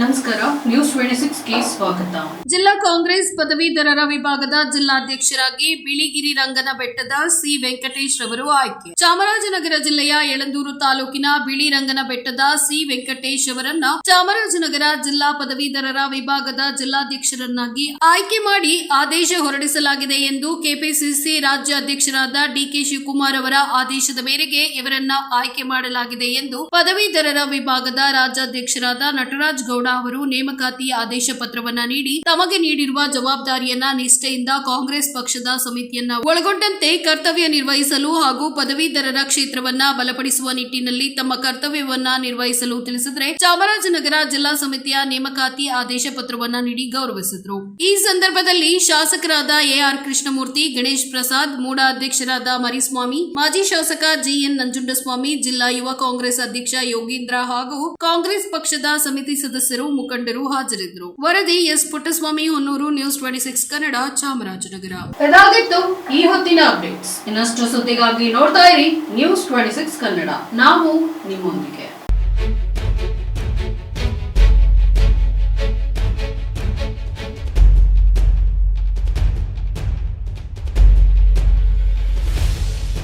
ನಮಸ್ಕಾರ news twenty ಸಿಕ್ಸ್ಗೆ ಸ್ವಾಗತ. ಜಿಲ್ಲಾ ಕಾಂಗ್ರೆಸ್ ಪದವೀಧರರ ವಿಭಾಗದ ಜಿಲ್ಲಾಧ್ಯಕ್ಷರಾಗಿ ಬಿಳಿಗಿರಿ ರಂಗನ ಬೆಟ್ಟದ ಸಿ ವೆಂಕಟೇಶ್ ರವರು ಆಯ್ಕೆ. ಚಾಮರಾಜನಗರ ಜಿಲ್ಲೆಯ ಯಳಂದೂರು ತಾಲೂಕಿನ ಬಿಳಿ ರಂಗನ ಬೆಟ್ಟದ ಸಿ ವೆಂಕಟೇಶ್ ಅವರನ್ನ ಚಾಮರಾಜನಗರ ಜಿಲ್ಲಾ ಪದವೀಧರರ ವಿಭಾಗದ ಜಿಲ್ಲಾಧ್ಯಕ್ಷರನ್ನಾಗಿ ಆಯ್ಕೆ ಮಾಡಿ ಆದೇಶ ಹೊರಡಿಸಲಾಗಿದೆ ಎಂದು ಕೆಪಿಸಿಸಿ ರಾಜ್ಯ ಅಧ್ಯಕ್ಷರಾದ ಡಿಕೆ ಶಿವಕುಮಾರ್ ಅವರ ಆದೇಶದ ಮೇರೆಗೆ ಇವರನ್ನ ಆಯ್ಕೆ ಮಾಡಲಾಗಿದೆ ಎಂದು ಪದವೀಧರರ ವಿಭಾಗದ ರಾಜ್ಯಾಧ್ಯಕ್ಷರಾದ ನಟರಾಜ್ ಗೌಡ ಅವರು ನೇಮಕಾತಿ ಆದೇಶ ಪತ್ರವನ್ನ ನೀಡಿ ತಮಗೆ ನೀಡಿರುವ ಜವಾಬ್ದಾರಿಯನ್ನ ನಿಷ್ಠೆಯಿಂದ ಕಾಂಗ್ರೆಸ್ ಪಕ್ಷದ ಸಮಿತಿಯನ್ನ ಒಳಗೊಂಡಂತೆ ಕರ್ತವ್ಯ ನಿರ್ವಹಿಸಲು ಹಾಗೂ ಪದವೀಧರರ ಕ್ಷೇತ್ರವನ್ನ ಬಲಪಡಿಸುವ ನಿಟ್ಟಿನಲ್ಲಿ ತಮ್ಮ ಕರ್ತವ್ಯವನ್ನ ನಿರ್ವಹಿಸಲು ತಿಳಿಸಿದ್ರೆ ಚಾಮರಾಜನಗರ ಜಿಲ್ಲಾ ಸಮಿತಿಯ ನೇಮಕಾತಿ ಆದೇಶ ಪತ್ರವನ್ನ ನೀಡಿ ಗೌರವಿಸಿದ್ರು. ಈ ಸಂದರ್ಭದಲ್ಲಿ ಶಾಸಕರಾದ ಎಆರ್ ಕೃಷ್ಣಮೂರ್ತಿ, ಗಣೇಶ್ ಪ್ರಸಾದ್ ಮೂಡ ಅಧ್ಯಕ್ಷರಾದ ಮರಿಸ್ವಾಮಿ, ಮಾಜಿ ಶಾಸಕ ಜಿಎನ್ ನಂಜುಂಡಸ್ವಾಮಿ, ಜಿಲ್ಲಾ ಯುವ ಕಾಂಗ್ರೆಸ್ ಅಧ್ಯಕ್ಷ ಯೋಗೀಂದ್ರ ಹಾಗೂ ಕಾಂಗ್ರೆಸ್ ಪಕ್ಷದ ಸಮಿತಿ ಸದಸ್ಯರು ಮುಖಂಡರು ಹಾಜರಿದ್ದರು. ವರದಿ S. Puttaswamy, Honnuru, news twenty six, Kannada, Chamarajanagar. ಇದಾಗಿತ್ತು ಈ ಹೊತ್ತಿನ ಅಪ್ಡೇಟ್ಸ್. ಇನ್ನಷ್ಟು ಸುದ್ದಿಗಾಗಿ ನೋಡ್ತಾ ಇರಿ ನ್ಯೂಸ್ ಟ್ವೆಂಟಿ ಸಿಕ್ಸ್ ಕನ್ನಡ. ನಾವು ನಿಮ್ಮೊಂದಿಗೆ.